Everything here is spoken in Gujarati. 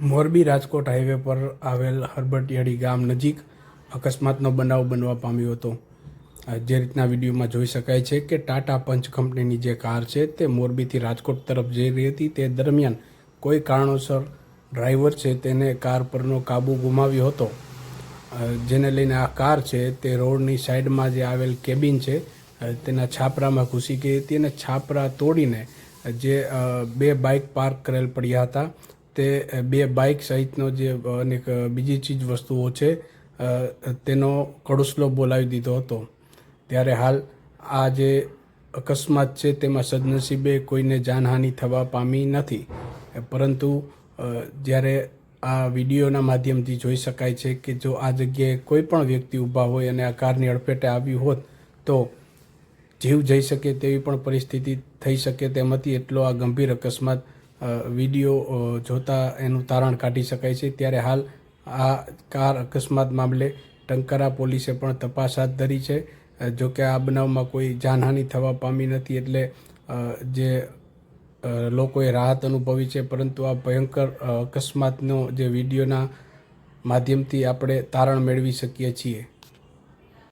મોરબી રાજકોટ હાઈવે પર આવેલ હરબટિયાળી ગામ નજીક અકસ્માતનો બનાવ બનવા પામ્યો હતો. જે રીતના વિડીયોમાં જોઈ શકાય છે કે ટાટા પંચ કંપનીની જે કાર છે તે મોરબીથી રાજકોટ તરફ જઈ રહી હતી. તે દરમિયાન કોઈ કારણોસર ડ્રાઈવર છે તેને કાર પરનો કાબુ ગુમાવ્યો હતો. જેને લઈને આ કાર છે તે રોડની સાઈડમાં જે આવેલ કેબિન છે તેના છાપરામાં ઘૂસી ગઈ હતી અને છાપરા તોડીને જે બે બાઇક પાર્ક કરેલ પડ્યા હતા. તે બે બાઇક સહિતનો જે અનેક બીજી ચીજ વસ્તુઓ છે તેનો કડુસલો બોલાવી દીધો હતો. ત્યારે હાલ આ જે અકસ્માત છે તેમાં સદનસીબે કોઈને જાનહાનિ થવા પામી નથી. પરંતુ જ્યારે આ વિડીયોના માધ્યમથી જોઈ શકાય છે કે જો આ જગ્યાએ કોઈ પણ વ્યક્તિ ઊભા હોય અને આ કારની અડફેટે આવ્યું હોત, તો જીવ જઈ શકે તેવી પણ પરિસ્થિતિ થઈ શકે તેમ હતી. એટલો આ ગંભીર અકસ્માત વીડિયો જોતા એનું તારણ કાઢી શકાય છે. ત્યારે હાલ આ કાર અકસ્માત મામલે ટંકારા પોલીસે પણ તપાસ હાથ ધરી છે. જો કે આ બનાવમાં કોઈ જાનહાનિ થવા પામી નથી એટલે જે લોકોએ રાહત અનુભવી છે. પરંતુ આ ભયંકર અકસ્માતનો જે વિડીયોના માધ્યમથી આપણે તારણ મેળવી શકીએ છીએ.